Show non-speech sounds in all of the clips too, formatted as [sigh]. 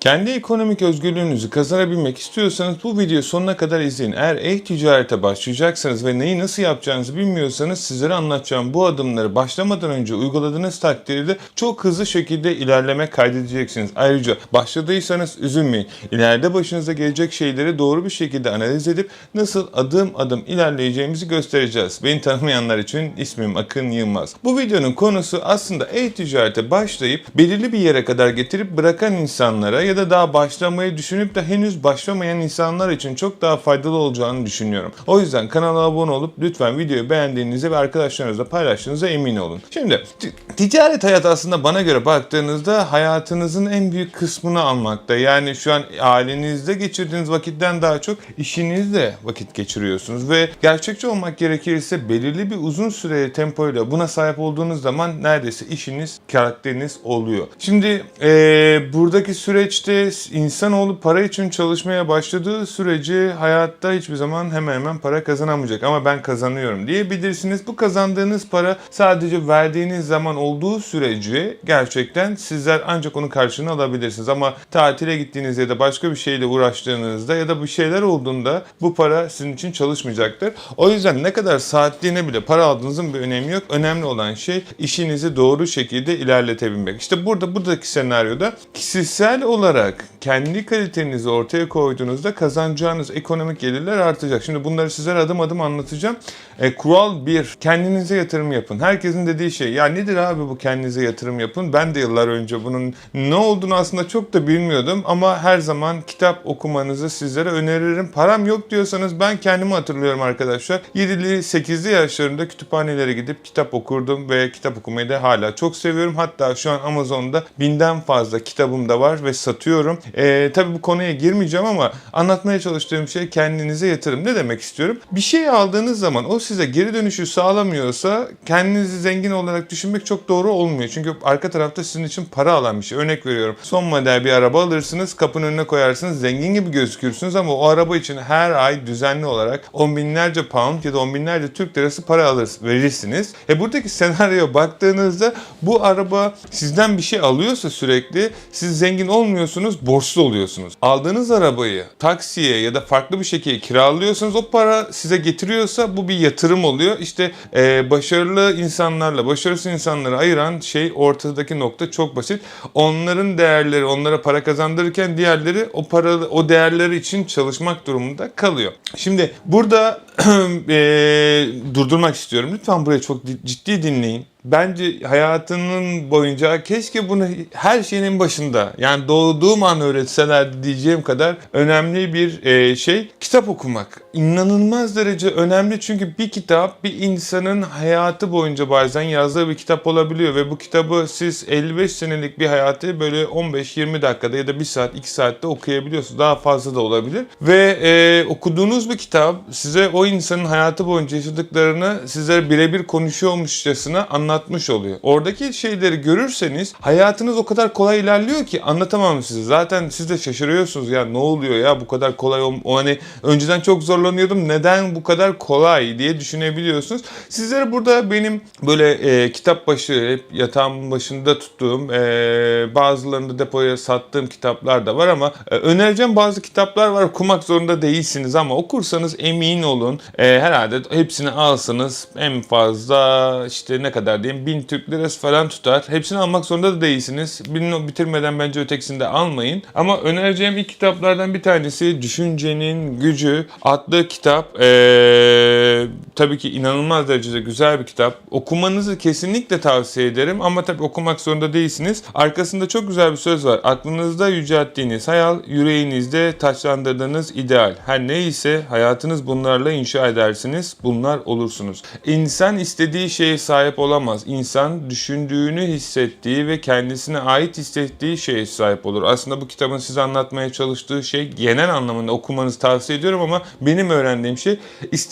Kendi ekonomik özgürlüğünüzü kazanabilmek istiyorsanız bu videoyu sonuna kadar izleyin. Eğer e-ticarete başlayacaksanız ve neyi nasıl yapacağınızı bilmiyorsanız sizlere anlatacağım bu adımları başlamadan önce uyguladığınız takdirde çok hızlı şekilde ilerleme kaydedeceksiniz. Ayrıca başladıysanız üzülmeyin. İleride başınıza gelecek şeyleri doğru bir şekilde analiz edip nasıl adım adım ilerleyeceğimizi göstereceğiz. Beni tanımayanlar için ismim Akın Yılmaz. Bu videonun konusu aslında e-ticarete başlayıp belirli bir yere kadar getirip bırakan insanlara ya da daha başlamayı düşünüp de henüz başlamayan insanlar için çok daha faydalı olacağını düşünüyorum. O yüzden kanala abone olup lütfen videoyu beğendiğinize ve arkadaşlarınızla paylaştığınıza emin olun. Şimdi ticaret hayatı aslında bana göre baktığınızda hayatınızın en büyük kısmını almakta. Yani şu an ailenizde geçirdiğiniz vakitten daha çok işinizde vakit geçiriyorsunuz ve gerçekçi olmak gerekirse belirli bir uzun süreli tempoyla buna sahip olduğunuz zaman neredeyse işiniz, karakteriniz oluyor. Şimdi eee, buradaki süreçte insanoğlu para için çalışmaya başladığı sürece hayatta hiçbir zaman hemen hemen para kazanamayacak ama ben kazanıyorum diyebilirsiniz. Bu kazandığınız para sadece verdiğiniz zaman olduğu sürece gerçekten sizler ancak onun karşılığını alabilirsiniz. Ama tatile gittiğinizde ya da başka bir şeyle uğraştığınızda ya da bir şeyler olduğunda bu para sizin için çalışmayacaktır. O yüzden ne kadar saatliğine bile para aldığınızın bir önemi yok. Önemli olan şey işinizi doğru şekilde ilerletebilmek. İşte burada buradaki senaryoda kişisel olarak kendi kalitenizi ortaya koyduğunuzda kazanacağınız ekonomik gelirler artacak. Şimdi bunları sizlere adım adım anlatacağım. E, kural 1. Kendinize yatırım yapın. Herkesin dediği şey ya nedir abi bu kendinize yatırım yapın. Ben de yıllar önce bunun ne olduğunu aslında çok da bilmiyordum ama her zaman kitap okumanızı sizlere öneririm. Param yok diyorsanız ben kendimi hatırlıyorum arkadaşlar. 7'li 8'li yaşlarımda kütüphanelere gidip kitap okurdum ve kitap okumayı da hala çok seviyorum. Hatta şu an Amazon'da binden fazla kitabım da var ve satıyorum. E, tabii bu konuya girmeyeceğim ama anlatmaya çalıştığım şey kendinize yatırım. Ne demek istiyorum? Bir şey aldığınız zaman o size geri dönüşü sağlamıyorsa kendinizi zengin olarak düşünmek çok doğru olmuyor. Çünkü arka tarafta sizin için para alan bir şey. Örnek veriyorum. Son model bir araba alırsınız, kapının önüne koyarsınız, zengin gibi gözükürsünüz ama o araba için her ay düzenli olarak on binlerce pound ya da on binlerce Türk lirası para alır, verirsiniz. E buradaki senaryoya baktığınızda bu araba sizden bir şey alıyorsa sürekli siz zengin olmuyorsunuz, borçlu oluyorsunuz. Aldığınız arabayı taksiye ya da farklı bir şekilde kiralıyorsanız o para size getiriyorsa bu bir yatırım oluyor. İşte e, başarılı insanlarla başarısız insanları ayıran şey ortadaki nokta çok basit. Onların değerleri onlara para kazandırırken diğerleri o para o değerleri için çalışmak durumunda kalıyor. Şimdi burada [clears throat] e, durdurmak istiyorum. Lütfen burayı çok di- ciddi dinleyin. Bence hayatının boyunca keşke bunu her şeyin başında yani doğduğum an öğretseler diyeceğim kadar önemli bir e, şey kitap okumak. İnanılmaz derece önemli çünkü bir kitap bir insanın hayatı boyunca bazen yazdığı bir kitap olabiliyor ve bu kitabı siz 55 senelik bir hayatı böyle 15-20 dakikada ya da 1 saat 2 saatte okuyabiliyorsunuz. Daha fazla da olabilir. Ve e, okuduğunuz bir kitap size o insanın hayatı boyunca yaşadıklarını sizlere birebir konuşuyormuşçasına anlatmış oluyor. Oradaki şeyleri görürseniz hayatınız o kadar kolay ilerliyor ki anlatamam size. Zaten siz de şaşırıyorsunuz ya ne oluyor ya bu kadar kolay o, hani önceden çok zorlanıyordum neden bu kadar kolay diye düşünebiliyorsunuz. Sizlere burada benim böyle e, kitap başı hep yatağımın başında tuttuğum e, bazılarını da depoya sattığım kitaplar da var ama e, önereceğim bazı kitaplar var okumak zorunda değilsiniz ama okursanız emin olun e, herhalde hepsini alsanız en fazla işte ne kadar diyeyim 1000 Türk lirası falan tutar. Hepsini almak zorunda da değilsiniz. Birini bitirmeden bence ötekisini de almayın. Ama önereceğim ilk kitaplardan bir tanesi Düşüncenin Gücü adlı kitap. Ee, tabii ki inanılmaz derecede güzel bir kitap. Okumanızı kesinlikle tavsiye ederim ama tabii okumak zorunda değilsiniz. Arkasında çok güzel bir söz var. Aklınızda yücelttiğiniz hayal, yüreğinizde taçlandırdığınız ideal. Her neyse hayatınız bunlarla inşa edersiniz. Bunlar olursunuz. İnsan istediği şeye sahip olamaz. İnsan düşündüğünü hissettiği ve kendisine ait hissettiği şeye sahip olur. Aslında bu kitabın size anlatmaya çalıştığı şey genel anlamında okumanızı tavsiye ediyorum ama benim öğrendiğim şey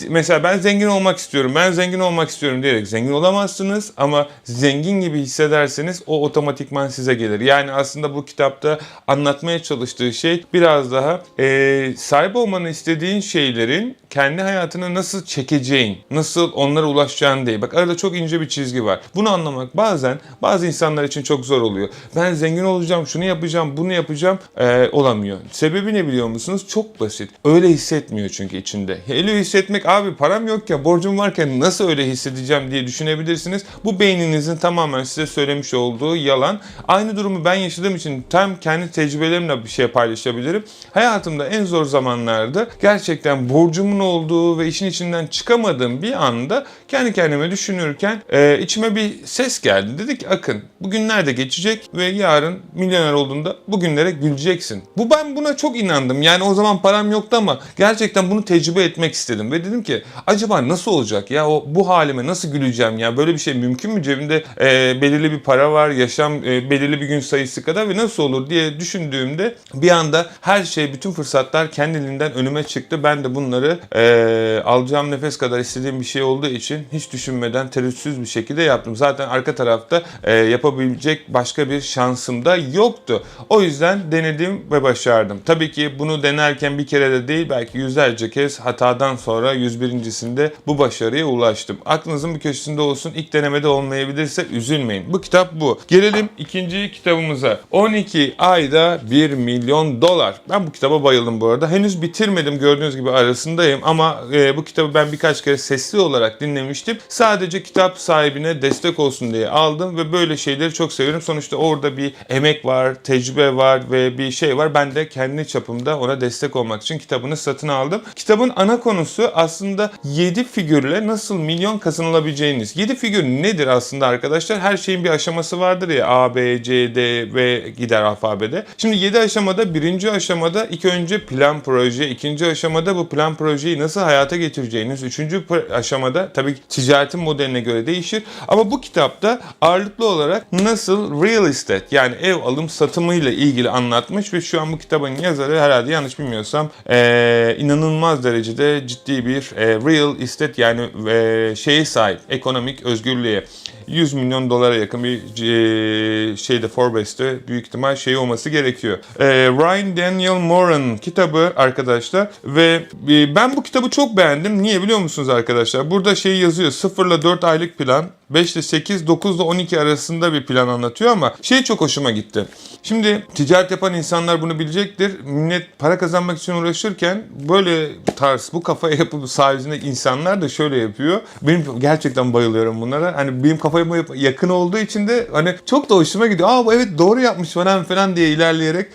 mesela ben zengin olmak istiyorum. Ben zengin olmak istiyorum diyerek zengin olamazsınız ama zengin gibi hissederseniz o otomatikman size gelir. Yani aslında bu kitapta anlatmaya çalıştığı şey biraz daha eee sahip olmanı istediğin şeylerin kendi hayatına nasıl çekeceğin, nasıl onlara ulaşacağın değil. Bak arada çok ince bir çizgi var. Var. Bunu anlamak bazen bazı insanlar için çok zor oluyor. Ben zengin olacağım, şunu yapacağım, bunu yapacağım ee, olamıyor. Sebebi ne biliyor musunuz? Çok basit. Öyle hissetmiyor çünkü içinde. Öyle hissetmek abi param yokken, borcum varken nasıl öyle hissedeceğim diye düşünebilirsiniz. Bu beyninizin tamamen size söylemiş olduğu yalan. Aynı durumu ben yaşadığım için tam kendi tecrübelerimle bir şey paylaşabilirim. Hayatımda en zor zamanlarda gerçekten borcumun olduğu ve işin içinden çıkamadığım bir anda kendi kendime düşünürken e, içime bir ses geldi. Dedi ki Akın bugünler de geçecek ve yarın milyoner olduğunda bugünlere güleceksin. Bu ben buna çok inandım. Yani o zaman param yoktu ama gerçekten bunu tecrübe etmek istedim ve dedim ki acaba nasıl olacak ya o bu halime nasıl güleceğim ya böyle bir şey mümkün mü cebimde e, belirli bir para var yaşam e, belirli bir gün sayısı kadar ve nasıl olur diye düşündüğümde bir anda her şey bütün fırsatlar kendiliğinden önüme çıktı. Ben de bunları e, alacağım nefes kadar istediğim bir şey olduğu için hiç düşünmeden tereddütsüz bir şekilde yaptım. Zaten arka tarafta e, yapabilecek başka bir şansım da yoktu. O yüzden denedim ve başardım. Tabii ki bunu denerken bir kere de değil belki yüzlerce kez hatadan sonra 101.sinde bu başarıya ulaştım. Aklınızın bir köşesinde olsun. İlk denemede olmayabilirse üzülmeyin. Bu kitap bu. Gelelim ikinci kitabımıza. 12 ayda 1 milyon dolar. Ben bu kitaba bayıldım bu arada. Henüz bitirmedim gördüğünüz gibi arasındayım ama e, bu kitabı ben birkaç kere sesli olarak dinlemiştim. Sadece kitap sahibine destek olsun diye aldım ve böyle şeyleri çok severim. Sonuçta orada bir emek var, tecrübe var ve bir şey var. Ben de kendi çapımda ona destek olmak için kitabını satın aldım. Kitabın ana konusu aslında 7 figürle nasıl milyon kazanılabileceğiniz. 7 figür nedir aslında arkadaşlar? Her şeyin bir aşaması vardır ya A, B, C, D ve gider alfabede. Şimdi 7 aşamada birinci aşamada ilk önce plan proje, ikinci aşamada bu plan projeyi nasıl hayata geçireceğiniz, üçüncü aşamada tabii ticaretin modeline göre değişir. Ama bu kitapta ağırlıklı olarak nasıl real estate yani ev alım satımıyla ilgili anlatmış ve şu an bu kitabın yazarı herhalde yanlış bilmiyorsam eee, inanılmaz derecede ciddi bir eee, real estate yani eee, şeye sahip ekonomik özgürlüğe. 100 milyon dolara yakın bir eee, şeyde Forbes'te büyük ihtimal şey olması gerekiyor. Eee, Ryan Daniel Moran kitabı arkadaşlar ve e, ben bu kitabı çok beğendim. Niye biliyor musunuz arkadaşlar? Burada şey yazıyor 0 ile 4 aylık plan 5 ile 8, 9 ile 12 arasında bir plan anlatıyor ama şey çok hoşuma gitti. Şimdi ticaret yapan insanlar bunu bilecektir. Millet para kazanmak için uğraşırken böyle tarz bu kafaya yapıp sahibinde insanlar da şöyle yapıyor. Benim gerçekten bayılıyorum bunlara. Hani benim kafama yakın olduğu için de hani çok da hoşuma gidiyor. Aa bu evet doğru yapmış falan falan diye ilerleyerek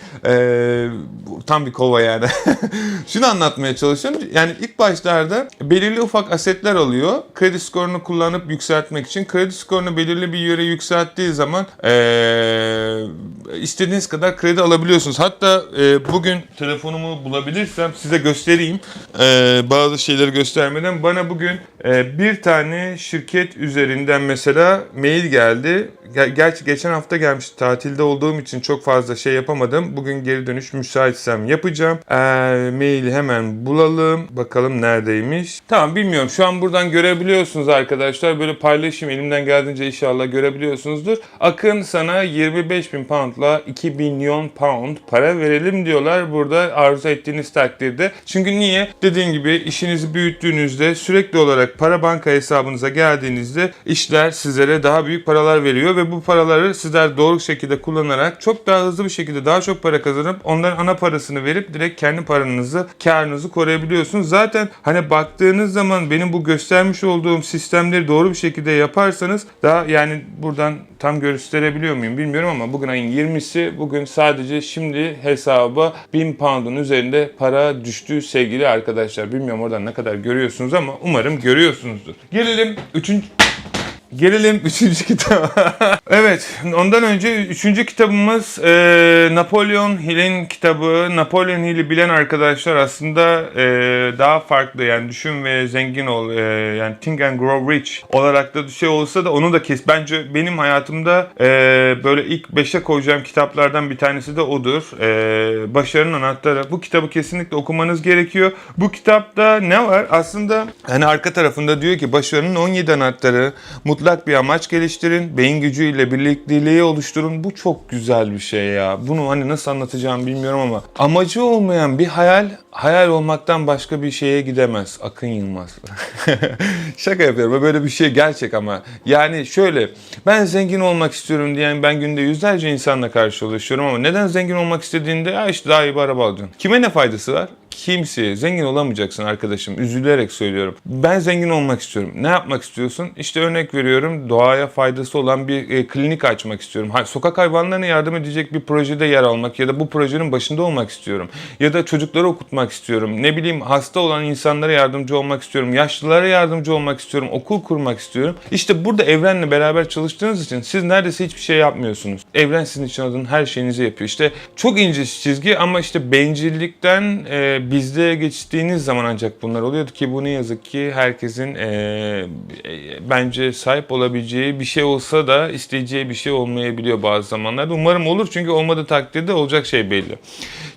bu tam bir kova yani. [laughs] Şunu anlatmaya çalışıyorum. Yani ilk başlarda belirli ufak asetler alıyor. Kredi skorunu kullanıp yükseltmek için. Kredi skorunu belirli bir yere yükselttiği zaman eee, istediğiniz kadar kredi alabiliyorsunuz. Hatta e, bugün telefonumu bulabilirsem size göstereyim. E, bazı şeyleri göstermeden bana bugün e, bir tane şirket üzerinden mesela mail geldi. Ger- Gerçi geçen hafta gelmişti. Tatilde olduğum için çok fazla şey yapamadım. Bugün geri dönüş müsaitsem yapacağım. E, maili hemen bulalım. Bakalım neredeymiş. Tamam bilmiyorum. Şu an buradan görebiliyorsunuz arkadaşlar. Böyle paylaşayım elimden geldiğince inşallah görebiliyorsunuzdur. Akın sana 25 bin poundla 2 milyon pound para verelim diyorlar burada arzu ettiğiniz takdirde. Çünkü niye? Dediğim gibi işinizi büyüttüğünüzde sürekli olarak para banka hesabınıza geldiğinizde işler sizlere daha büyük paralar veriyor ve bu paraları sizler doğru şekilde kullanarak çok daha hızlı bir şekilde daha çok para kazanıp onların ana parasını verip direkt kendi paranızı, karınızı koruyabiliyorsunuz. Zaten hani baktığınız zaman benim bu göstermiş olduğum sistemleri doğru bir şekilde yaparsanız daha yani buradan tam gösterebiliyor muyum bilmiyorum ama bugün ayın 20'si bugün sadece şimdi hesaba 1000 pound'un üzerinde para düştü sevgili arkadaşlar. Bilmiyorum oradan ne kadar görüyorsunuz ama umarım görüyorsunuzdur. Gelelim 3. Gelelim [laughs] üçüncü kitaba. [laughs] evet, ondan önce üçüncü kitabımız e, Napolyon Hill'in kitabı. Napolyon Hill'i bilen arkadaşlar aslında e, daha farklı yani düşün ve zengin ol e, yani Think and Grow Rich olarak da şey olsa da onu da kes. Bence benim hayatımda e, böyle ilk beşe koyacağım kitaplardan bir tanesi de odur. E, Başarının Anahtarı. Bu kitabı kesinlikle okumanız gerekiyor. Bu kitapta ne var? Aslında hani arka tarafında diyor ki başarının 17 anahtarı, mutluluk mutlak bir amaç geliştirin. Beyin gücüyle birlikteliği oluşturun. Bu çok güzel bir şey ya. Bunu hani nasıl anlatacağım bilmiyorum ama amacı olmayan bir hayal hayal olmaktan başka bir şeye gidemez. Akın Yılmaz. [laughs] Şaka yapıyorum. Böyle bir şey gerçek ama. Yani şöyle ben zengin olmak istiyorum diyen ben günde yüzlerce insanla karşılaşıyorum ama neden zengin olmak istediğinde ya işte daha iyi bir araba alacaksın. Kime ne faydası var? Kimseye zengin olamayacaksın arkadaşım. Üzülerek söylüyorum. Ben zengin olmak istiyorum. Ne yapmak istiyorsun? İşte örnek veriyorum. Doğaya faydası olan bir e, klinik açmak istiyorum. Ha, sokak hayvanlarına yardım edecek bir projede yer almak ya da bu projenin başında olmak istiyorum. Ya da çocukları okutmak istiyorum. Ne bileyim hasta olan insanlara yardımcı olmak istiyorum. Yaşlılara yardımcı olmak istiyorum. Okul kurmak istiyorum. İşte burada evrenle beraber çalıştığınız için siz neredeyse hiçbir şey yapmıyorsunuz. Evren sizin için adın her şeyinizi yapıyor. İşte çok ince çizgi ama işte bencillikten e, bizde geçtiğiniz zaman ancak bunlar oluyordu ki bu ne yazık ki herkesin e, e, bence sahip olabileceği bir şey olsa da isteyeceği bir şey olmayabiliyor bazı zamanlarda. Umarım olur çünkü olmadığı takdirde olacak şey belli.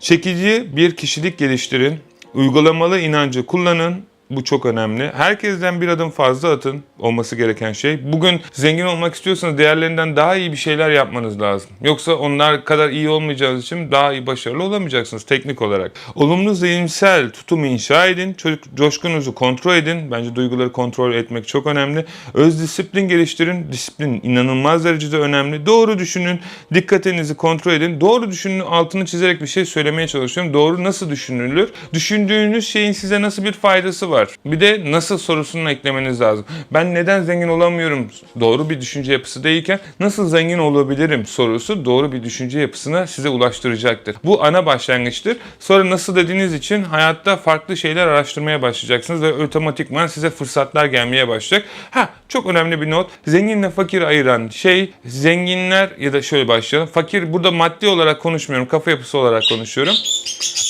Çekici bir kişilik geliştirin. Uygulamalı inancı kullanın. Bu çok önemli. Herkesten bir adım fazla atın. Olması gereken şey. Bugün zengin olmak istiyorsanız diğerlerinden daha iyi bir şeyler yapmanız lazım. Yoksa onlar kadar iyi olmayacağınız için daha iyi başarılı olamayacaksınız teknik olarak. Olumlu zihinsel tutumu inşa edin. Çocuk coşkunuzu kontrol edin. Bence duyguları kontrol etmek çok önemli. Öz disiplin geliştirin. Disiplin inanılmaz derecede önemli. Doğru düşünün. Dikkatinizi kontrol edin. Doğru düşünün altını çizerek bir şey söylemeye çalışıyorum. Doğru nasıl düşünülür? Düşündüğünüz şeyin size nasıl bir faydası var? Bir de nasıl sorusunu eklemeniz lazım. Ben neden zengin olamıyorum? Doğru bir düşünce yapısı değilken nasıl zengin olabilirim sorusu doğru bir düşünce yapısına size ulaştıracaktır. Bu ana başlangıçtır. Sonra nasıl dediğiniz için hayatta farklı şeyler araştırmaya başlayacaksınız ve otomatikman size fırsatlar gelmeye başlayacak. Ha çok önemli bir not. Zenginle fakir ayıran şey zenginler ya da şöyle başlayalım. Fakir burada maddi olarak konuşmuyorum. Kafa yapısı olarak konuşuyorum.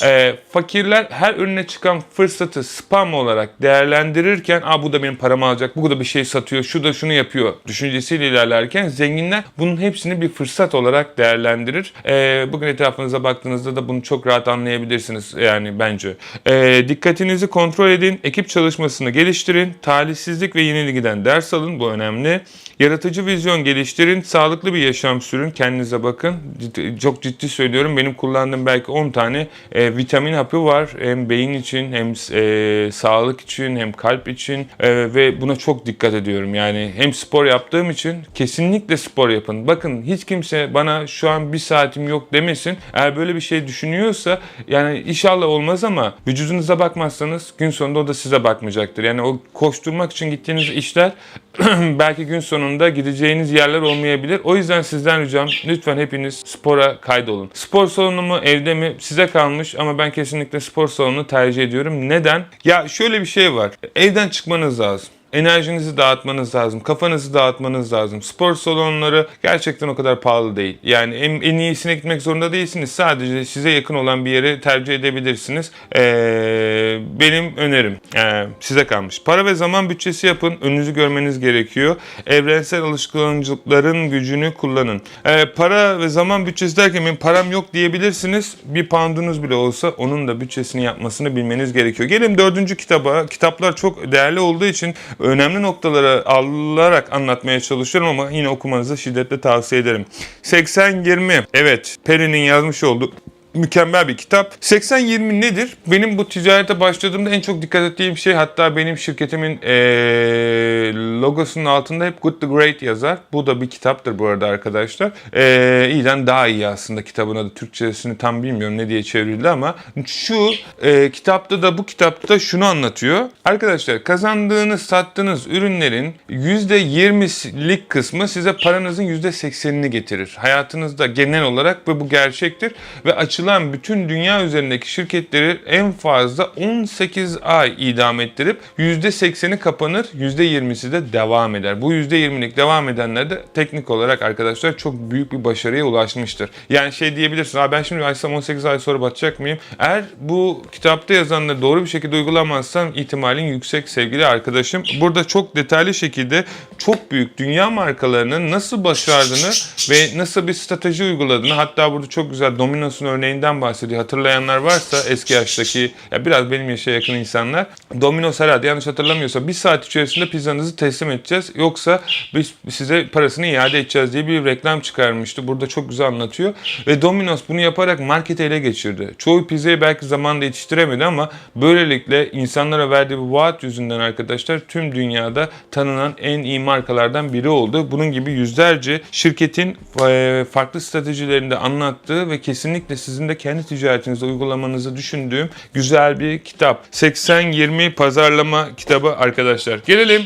Ee, fakirler her önüne çıkan fırsatı spam olarak değerlendirirken Aa, bu da benim paramı alacak, bu da bir şey satıyor, şu da şunu yapıyor düşüncesiyle ilerlerken zenginler bunun hepsini bir fırsat olarak değerlendirir. Ee, bugün etrafınıza baktığınızda da bunu çok rahat anlayabilirsiniz yani bence. Ee, dikkatinizi kontrol edin, ekip çalışmasını geliştirin, talihsizlik ve yenilgiden ders alın, bu önemli. Yaratıcı vizyon geliştirin, sağlıklı bir yaşam sürün, kendinize bakın. Ciddi- çok ciddi söylüyorum, benim kullandığım belki 10 tane e, vitamin hapı var. Hem beyin için, hem e, sağlık için, hem kalp için E, ve buna çok dikkat ediyorum. Yani hem spor yaptığım için kesinlikle spor yapın. Bakın hiç kimse bana şu an bir saatim yok demesin. Eğer böyle bir şey düşünüyorsa yani inşallah olmaz ama vücudunuza bakmazsanız gün sonunda o da size bakmayacaktır. Yani o koşturmak için gittiğiniz işler [clears throat] belki gün sonunda gideceğiniz yerler olmayabilir. O yüzden sizden ricam lütfen hepiniz spora kaydolun. Spor salonu mu evde mi size kalmış ama ben kesinlikle spor salonunu tercih ediyorum. Neden? Ya şöyle bir şey var. Evden çıkmanız lazım. Enerjinizi dağıtmanız lazım. Kafanızı dağıtmanız lazım. Spor salonları gerçekten o kadar pahalı değil. Yani en, en iyisine gitmek zorunda değilsiniz. Sadece size yakın olan bir yeri tercih edebilirsiniz. Ee, benim önerim ee, size kalmış. Para ve zaman bütçesi yapın. Önünüzü görmeniz gerekiyor. Evrensel alışkanlıkların gücünü kullanın. Ee, para ve zaman bütçesi derken benim param yok diyebilirsiniz. Bir poundunuz bile olsa onun da bütçesini yapmasını bilmeniz gerekiyor. Gelin dördüncü kitaba. Kitaplar çok değerli olduğu için önemli noktaları alarak anlatmaya çalışıyorum ama yine okumanızı şiddetle tavsiye ederim. 80-20 evet Perry'nin yazmış olduğu mükemmel bir kitap. 80-20 nedir? Benim bu ticarete başladığımda en çok dikkat ettiğim şey hatta benim şirketimin eee, logosunun altında hep Good to Great yazar. Bu da bir kitaptır bu arada arkadaşlar. Eee iyiden daha iyi aslında kitabın adı. Türkçesini tam bilmiyorum ne diye çevrildi ama şu eee, kitapta da bu kitapta da şunu anlatıyor. Arkadaşlar kazandığınız, sattığınız ürünlerin %20'lik kısmı size paranızın %80'ini getirir. Hayatınızda genel olarak ve bu gerçektir ve açılan bütün dünya üzerindeki şirketleri en fazla 18 ay idam ettirip %80'i kapanır, %20'si de devam eder. Bu %20'lik devam edenler de teknik olarak arkadaşlar çok büyük bir başarıya ulaşmıştır. Yani şey diyebilirsin, "Aa, ben şimdi açsam 18 ay sonra batacak mıyım? Eğer bu kitapta yazanları doğru bir şekilde uygulamazsam ihtimalin yüksek sevgili arkadaşım. Burada çok detaylı şekilde çok büyük dünya markalarının nasıl başardığını ve nasıl bir strateji uyguladığını hatta burada çok güzel Domino's'un örneği neyinden bahsediyor hatırlayanlar varsa eski yaştaki ya biraz benim yaşa yakın insanlar Domino's herhalde yanlış hatırlamıyorsa bir saat içerisinde pizzanızı teslim edeceğiz yoksa biz size parasını iade edeceğiz diye bir reklam çıkarmıştı. Burada çok güzel anlatıyor ve Domino's bunu yaparak marketi ele geçirdi. Çoğu pizzayı belki zamanında yetiştiremedi ama böylelikle insanlara verdiği bu vaat yüzünden arkadaşlar tüm dünyada tanınan en iyi markalardan biri oldu. Bunun gibi yüzlerce şirketin e, farklı stratejilerinde anlattığı ve kesinlikle sizin de kendi ticaretinizde uygulamanızı düşündüğüm güzel bir kitap. 80-20 pazarlama kitabı arkadaşlar. Gelelim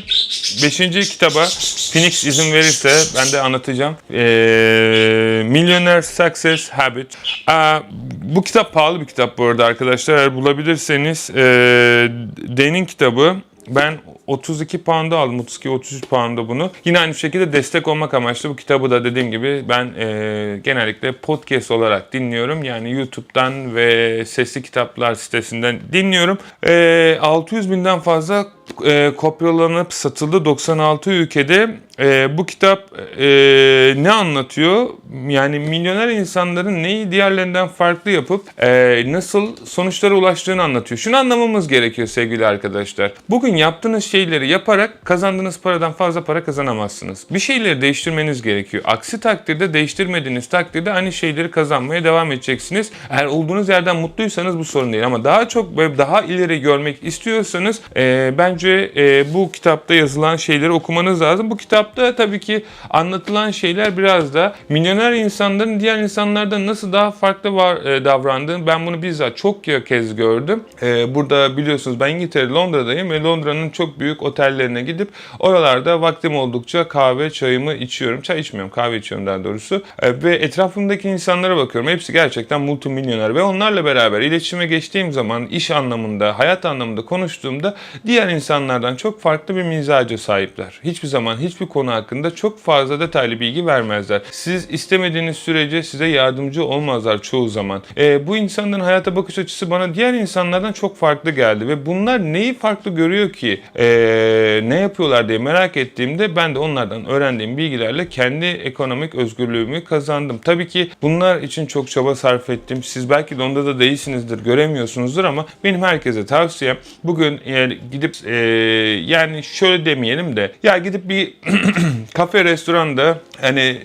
5. kitaba. Phoenix izin verirse ben de anlatacağım. Ee, Millionaire Success Habit. Aa, bu kitap pahalı bir kitap bu arada arkadaşlar. Eğer bulabilirseniz e, Den'in kitabı. Ben 32 pound'a aldım. 32-33 pound'a bunu. Yine aynı şekilde destek olmak amaçlı bu kitabı da dediğim gibi ben e, genellikle podcast olarak dinliyorum. Yani YouTube'dan ve sesli kitaplar sitesinden dinliyorum. E, 600 binden fazla e, kopyalanıp satıldı 96 ülkede. E, bu kitap e, ne anlatıyor? Yani milyoner insanların neyi diğerlerinden farklı yapıp e, nasıl sonuçlara ulaştığını anlatıyor. Şunu anlamamız gerekiyor sevgili arkadaşlar. Bugün yaptığınız şeyleri yaparak kazandığınız paradan fazla para kazanamazsınız. Bir şeyleri değiştirmeniz gerekiyor. Aksi takdirde değiştirmediğiniz takdirde aynı şeyleri kazanmaya devam edeceksiniz. Eğer olduğunuz yerden mutluysanız bu sorun değil ama daha çok böyle daha ileri görmek istiyorsanız e, bence e, bu kitapta yazılan şeyleri okumanız lazım. Bu kitapta tabii ki anlatılan şeyler biraz da milyoner insanların diğer insanlardan nasıl daha farklı var, e, davrandığını ben bunu bizzat çok kez gördüm. E, burada biliyorsunuz ben İngiltere, Londra'dayım ve Londra'nın çok büyük otellerine gidip oralarda vaktim oldukça kahve, çayımı içiyorum. Çay içmiyorum, kahve içiyorum daha doğrusu. E, ve etrafımdaki insanlara bakıyorum. Hepsi gerçekten multimilyoner ve onlarla beraber iletişime geçtiğim zaman iş anlamında, hayat anlamında konuştuğumda diğer insanlardan çok farklı bir mizaca sahipler. Hiçbir zaman hiçbir konu hakkında çok fazla detaylı bilgi vermezler. Siz istemediğiniz sürece size yardımcı olmazlar çoğu zaman. E, bu insanların hayata bakış açısı bana diğer insanlardan çok farklı geldi ve bunlar neyi farklı görüyor ki e, ne yapıyorlar diye merak ettiğimde ben de onlardan öğrendiğim bilgilerle kendi ekonomik özgürlüğümü kazandım. Tabii ki bunlar için çok çaba sarf ettim. Siz belki de onda da değilsinizdir, göremiyorsunuzdur ama benim herkese tavsiyem bugün yani gidip e, yani şöyle demeyelim de ya gidip bir [clears throat] kafe restoranda hani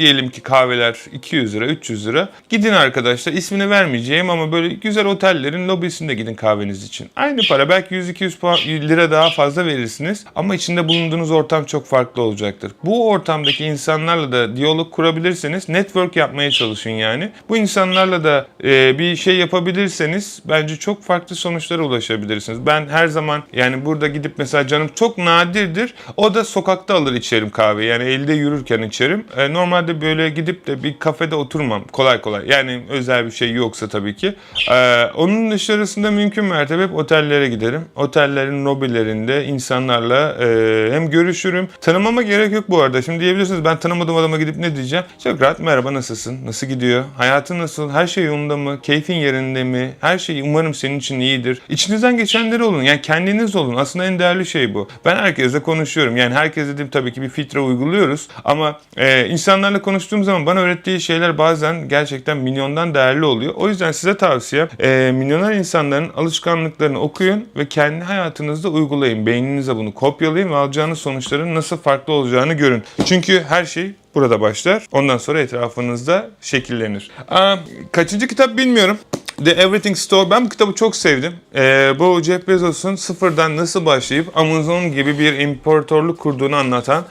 diyelim ki kahveler 200 lira 300 lira gidin arkadaşlar ismini vermeyeceğim ama böyle güzel otellerin lobisinde gidin kahveniz için. Aynı para belki 100-200 lira daha fazla verirsiniz ama içinde bulunduğunuz ortam çok farklı olacaktır. Bu ortamdaki insanlarla da diyalog kurabilirseniz network yapmaya çalışın yani. Bu insanlarla da e, bir şey yapabilirseniz bence çok farklı sonuçlara ulaşabilirsiniz. Ben her zaman yani burada gidip mesela canım çok nadirdir o da sokakta alır içerim kahve yani elde yürürken içerim. E, normalde böyle gidip de bir kafede oturmam kolay kolay yani özel bir şey yoksa tabii ki. E, onun dışarısında mümkün mertebe hep otellere giderim. Otellerin lobilerinde insanlarla e, hem görüşürüm. Tanımama gerek yok bu arada. Şimdi diyebilirsiniz ben tanımadığım adama gidip ne diyeceğim? Çok rahat merhaba nasılsın? Nasıl gidiyor? Hayatın nasıl? Her şey yolunda mı? Keyfin yerinde mi? Her şey umarım senin için iyidir. İçinizden geçenleri olun. Yani kendiniz olun. Aslında en değerli şey bu. Ben herkesle konuşuyorum. Yani herkes dediğim tabii ki bir filtre uyguluyoruz. Ama e, insanlarla konuştuğum zaman bana öğrettiği şeyler bazen gerçekten milyondan değerli oluyor. O yüzden size tavsiye e, milyoner insanların alışkanlıklarını okuyun ve kendi hayatınızda uygulayın. Beyninize bunu kopyalayın ve alacağınız sonuçların nasıl farklı olacağını görün. Çünkü her şey burada başlar. Ondan sonra etrafınızda şekillenir. Aa, kaçıncı kitap bilmiyorum. The Everything Store. Ben bu kitabı çok sevdim. Ee, bu Jeff Bezos'un sıfırdan nasıl başlayıp Amazon gibi bir imparatorluk kurduğunu anlatan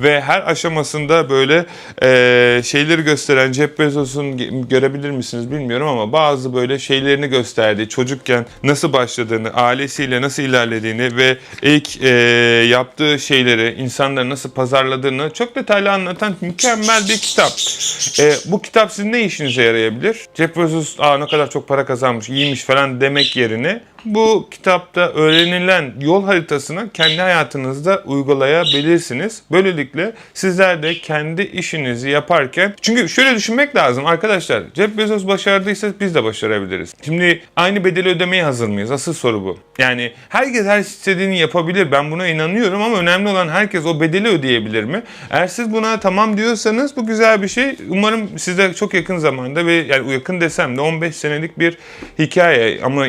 ve her aşamasında böyle e, şeyleri gösteren Jeff Bezos'un görebilir misiniz bilmiyorum ama bazı böyle şeylerini gösterdiği çocukken nasıl başladığını, ailesiyle nasıl ilerlediğini ve ilk e, yaptığı şeyleri, insanları nasıl pazarladığını çok detaylı anlatan mükemmel bir kitap. E, bu kitap sizin ne işinize yarayabilir? Jeff Bezos Aa, ne kadar çok para kazanmış, iyiymiş falan demek yerine bu kitapta öğrenilen yol haritasını kendi hayatınızda uygulayabilirsiniz. Böylelikle sizler de kendi işinizi yaparken çünkü şöyle düşünmek lazım arkadaşlar. Jeff Bezos başardıysa biz de başarabiliriz. Şimdi aynı bedeli ödemeye hazır mıyız? Asıl soru bu. Yani herkes her istediğini yapabilir. Ben buna inanıyorum ama önemli olan herkes o bedeli ödeyebilir mi? Eğer siz buna tamam diyorsanız bu güzel bir şey. Umarım sizde çok yakın zamanda ve yani yakın desem de 15 senelik bir hikaye ama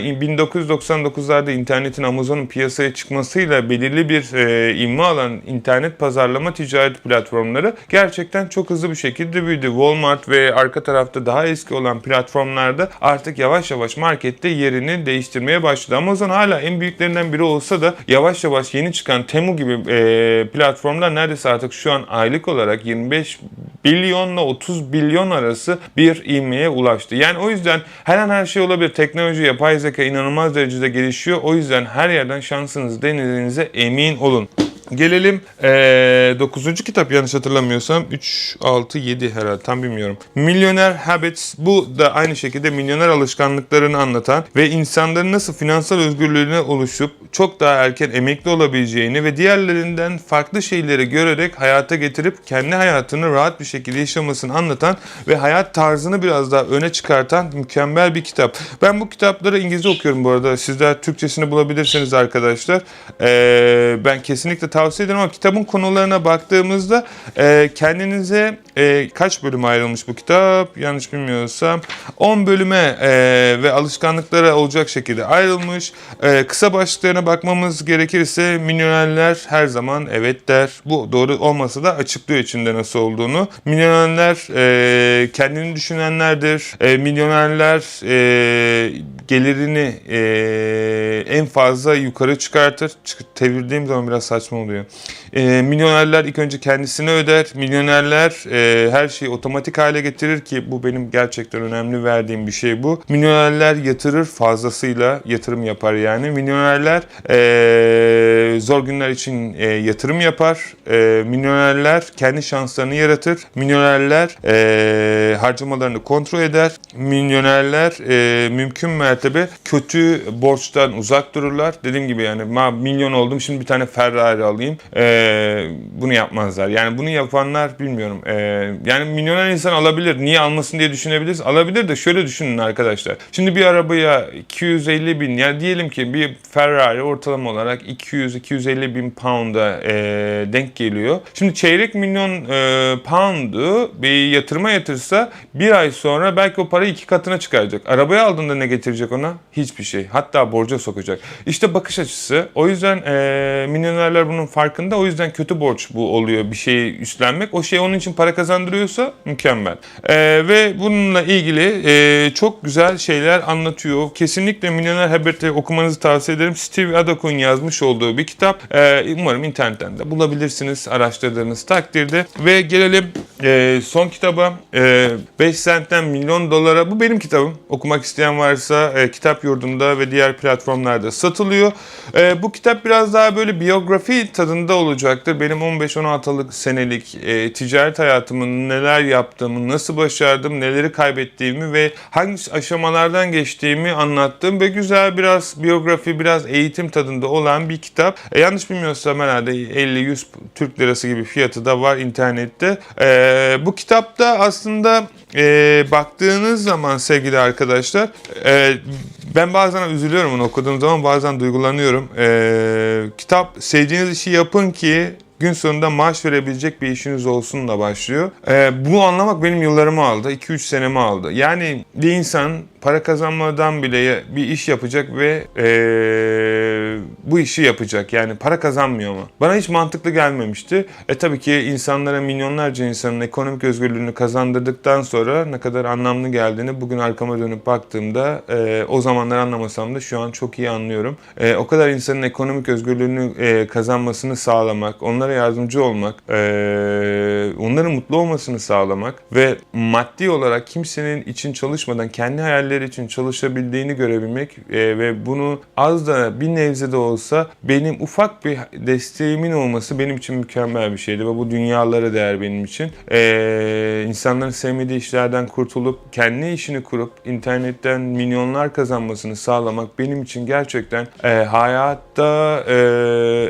1999'larda internetin Amazon'un piyasaya çıkmasıyla belirli bir e, ivme alan internet pazarlama ticaret platformları gerçekten çok hızlı bir şekilde büyüdü. Walmart ve arka tarafta daha eski olan platformlarda artık yavaş yavaş markette yerini değiştirmeye başladı. Amazon hala en büyüklerinden biri olsa da yavaş yavaş yeni çıkan Temu gibi e, platformlar neredeyse artık şu an aylık olarak 25 bilyonla 30 bilyon arası bir ivmeye ulaştı. Yani o yüzden her an her şey olabilir. Teknoloji, yapay zeka inanılmaz derecede gelişiyor. O yüzden her yerden şansınızı denediğinize emin olun. Gelelim 9. kitap yanlış hatırlamıyorsam 3, 6, 7 herhalde tam bilmiyorum. Milyoner Habits bu da aynı şekilde milyoner alışkanlıklarını anlatan ve insanların nasıl finansal özgürlüğüne oluşup çok daha erken emekli olabileceğini ve diğerlerinden farklı şeyleri görerek hayata getirip kendi hayatını rahat bir şekilde yaşamasını anlatan ve hayat tarzını biraz daha öne çıkartan mükemmel bir kitap. Ben bu kitapları İngilizce okuyorum bu arada. Sizler Türkçesini bulabilirsiniz arkadaşlar. Ee, ben kesinlikle tavsiye ederim ama kitabın konularına baktığımızda e, kendinize e, kaç bölüm ayrılmış bu kitap? Yanlış bilmiyorsam 10 bölüme e, ve alışkanlıklara olacak şekilde ayrılmış. E, kısa başlıklarına bakmamız gerekirse milyonerler her zaman evet der. Bu doğru olmasa da açıklıyor içinde nasıl olduğunu. Milyonerler e, kendini düşünenlerdir. E, milyonerler e, gelirini e, en fazla yukarı çıkartır. Çık- Çevirdiğim zaman biraz saçma oluyor. E, milyonerler ilk önce kendisini öder. Milyonerler e, her şeyi otomatik hale getirir ki bu benim gerçekten önemli verdiğim bir şey bu. Milyonerler yatırır fazlasıyla yatırım yapar yani. Milyonerler e, zor günler için e, yatırım yapar. E, milyonerler kendi şanslarını yaratır. Milyonerler e, harcamalarını kontrol eder. Milyonerler e, mümkün mertebe kötü borçtan uzak dururlar. Dediğim gibi yani ma milyon oldum şimdi bir tane Ferrari alayım. E, bunu yapmazlar. Yani bunu yapanlar bilmiyorum. E, yani milyoner insan alabilir. Niye almasın diye düşünebiliriz. Alabilir de şöyle düşünün arkadaşlar. Şimdi bir arabaya 250 bin yani diyelim ki bir Ferrari ortalama olarak 200-250 bin pound'a e, denk geliyor. Şimdi çeyrek milyon e, pound'u bir yatırıma yatırsa bir ay sonra belki o parayı iki katına çıkaracak. Arabayı aldığında ne getirecek ona? Hiçbir şey. Hatta borca sokacak. İşte bakış açısı. O yüzden e, milyonerler bunun farkında. O yüzden kötü borç bu oluyor bir şeyi üstlenmek. O şey onun için para kazandırıyorsa mükemmel. E, ve bununla ilgili e, çok güzel şeyler anlatıyor. Kesinlikle Milyoner Habit'i okumanızı tavsiye ederim. Steve Adakun yazmış olduğu bir kitap. E, umarım internetten de bulabilirsiniz araştırdığınız takdirde. Ve gelelim e, son kitaba. E, 5 sentten milyon dolara. Bu benim kitabım. Okumak isteyen varsa e, kitap yurdunda ve diğer platformlarda satılıyor. E, bu kitap biraz daha böyle biyografi tadında olacaktır. Benim 15-16 senelik e, ticaret hayatımın neler yaptığımı, nasıl başardım, neleri kaybettiğimi ve hangi aşamalardan geçtiğimi anlattığım ve güzel biraz biyografi, biraz eğitim tadında olan bir kitap. E, yanlış bilmiyorsam herhalde 50-100 Türk lirası gibi fiyatı da var internette. E, bu kitapta aslında e, baktığınız zaman sevgili arkadaşlar e, ben bazen üzülüyorum onu okuduğum zaman bazen duygulanıyorum. E, kitap sevdiğiniz işi yapın ki gün sonunda maaş verebilecek bir işiniz olsunla başlıyor. Ee, bunu anlamak benim yıllarımı aldı. 2-3 senemi aldı. Yani bir insan para kazanmadan bile bir iş yapacak ve ee, bu işi yapacak. Yani para kazanmıyor mu? Bana hiç mantıklı gelmemişti. E tabii ki insanlara milyonlarca insanın ekonomik özgürlüğünü kazandırdıktan sonra ne kadar anlamlı geldiğini bugün arkama dönüp baktığımda e, o zamanlar anlamasam da şu an çok iyi anlıyorum. E, o kadar insanın ekonomik özgürlüğünü e, kazanmasını sağlamak, onlara yardımcı olmak, onların mutlu olmasını sağlamak ve maddi olarak kimsenin için çalışmadan kendi hayalleri için çalışabildiğini görebilmek ve bunu az da bir nebze de olsa benim ufak bir desteğimin olması benim için mükemmel bir şeydi ve bu dünyalara değer benim için. İnsanların sevmediği işlerden kurtulup kendi işini kurup internetten milyonlar kazanmasını sağlamak benim için gerçekten hayatta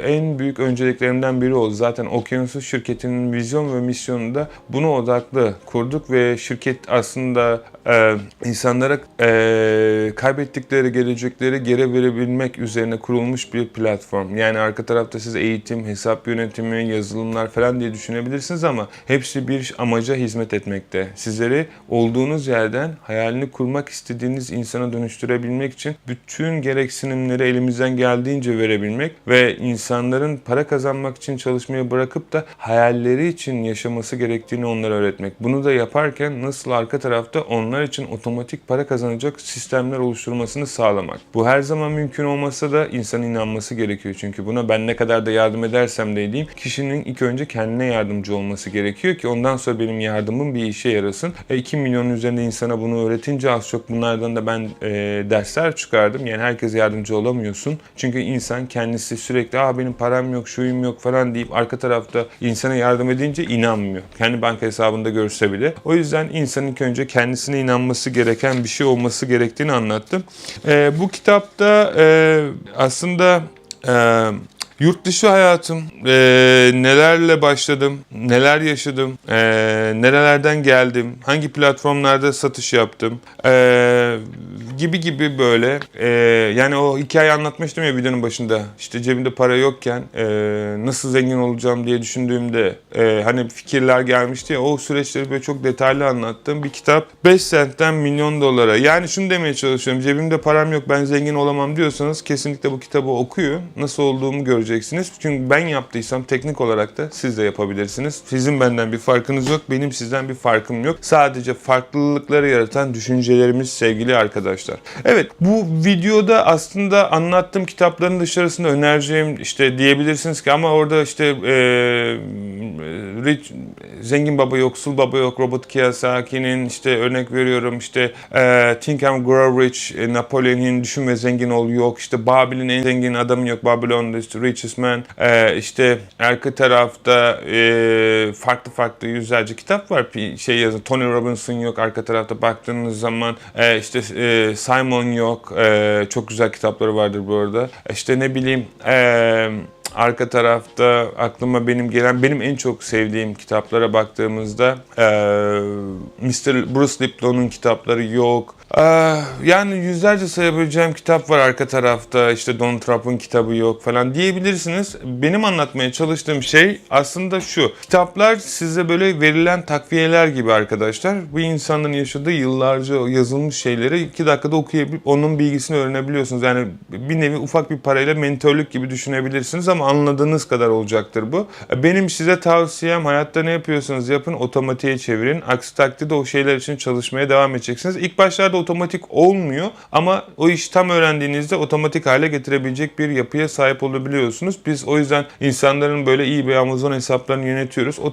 en büyük önceliklerimden biri oldu. Zaten Okyanusuz şirketinin vizyon ve misyonu da buna odaklı kurduk ve şirket aslında e, insanlara e, kaybettikleri gelecekleri geri verebilmek üzerine kurulmuş bir platform. Yani arka tarafta siz eğitim, hesap yönetimi, yazılımlar falan diye düşünebilirsiniz ama hepsi bir amaca hizmet etmekte. Sizleri olduğunuz yerden hayalini kurmak istediğiniz insana dönüştürebilmek için bütün gereksinimleri elimizden geldiğince verebilmek ve insanların para kazanmak için çalışmayı bırakıp da hayalleri için yaşaması gerektiğini onlara öğretmek. Bunu da yaparken nasıl arka tarafta onlar için otomatik para kazanacak sistemler oluşturmasını sağlamak. Bu her zaman mümkün olmasa da insanın inanması gerekiyor çünkü buna ben ne kadar da yardım edersem de edeyim kişinin ilk önce kendine yardımcı olması gerekiyor ki ondan sonra benim yardımım bir işe yarasın. E, 2 milyonun üzerinde insana bunu öğretince az çok bunlardan da ben e, dersler çıkardım. Yani herkese yardımcı olamıyorsun. Çünkü insan kendisi sürekli Aa, benim param yok, şuyum yok falan deyip arka tarafta insana yardım edince inanmıyor. Kendi banka hesabında görse bile. O yüzden insanın ilk önce kendisine inanması gereken bir şey olması gerektiğini anlattım. E, bu kitapta e, aslında e, Yurt dışı hayatım, e, nelerle başladım, neler yaşadım, e, nerelerden geldim, hangi platformlarda satış yaptım e, gibi gibi böyle. E, yani o hikaye anlatmıştım ya videonun başında. İşte cebimde para yokken e, nasıl zengin olacağım diye düşündüğümde e, hani fikirler gelmişti ya o süreçleri böyle çok detaylı anlattığım bir kitap. 5 sentten milyon dolara. Yani şunu demeye çalışıyorum. Cebimde param yok ben zengin olamam diyorsanız kesinlikle bu kitabı okuyun. Nasıl olduğumu göreceksiniz. Çünkü ben yaptıysam teknik olarak da siz de yapabilirsiniz. Sizin benden bir farkınız yok. Benim sizden bir farkım yok. Sadece farklılıkları yaratan düşüncelerimiz sevgili arkadaşlar. Evet bu videoda aslında anlattığım kitapların dışarısında önereceğim işte diyebilirsiniz ki ama orada işte e, rich, zengin baba yoksul baba yok Robert Kiyosaki'nin işte örnek veriyorum işte e, Think and Grow Rich e, Napolyon Hill Düşün ve Zengin Ol yok işte Babil'in en zengin adamı yok Babylon'da işte Richest Man e, işte arka tarafta e, farklı farklı yüzlerce kitap var. Şey yazın Tony Robinson yok arka tarafta baktığınız zaman e, işte e, Simon yok e, çok güzel kitapları vardır bu arada işte ne bileyim eee Arka tarafta aklıma benim gelen, benim en çok sevdiğim kitaplara baktığımızda eee Mr. Bruce Lipton'un kitapları yok. Eee, yani yüzlerce sayabileceğim kitap var arka tarafta. İşte Donald Trump'ın kitabı yok falan diyebilirsiniz. Benim anlatmaya çalıştığım şey aslında şu. Kitaplar size böyle verilen takviyeler gibi arkadaşlar. Bu insanların yaşadığı yıllarca yazılmış şeyleri iki dakikada okuyabilip onun bilgisini öğrenebiliyorsunuz. Yani bir nevi ufak bir parayla mentörlük gibi düşünebilirsiniz ama anladığınız kadar olacaktır bu. Benim size tavsiyem hayatta ne yapıyorsanız yapın otomatiğe çevirin. Aksi takdirde o şeyler için çalışmaya devam edeceksiniz. İlk başlarda otomatik olmuyor ama o iş tam öğrendiğinizde otomatik hale getirebilecek bir yapıya sahip olabiliyorsunuz. Biz o yüzden insanların böyle iyi bir Amazon hesaplarını yönetiyoruz. Otomatik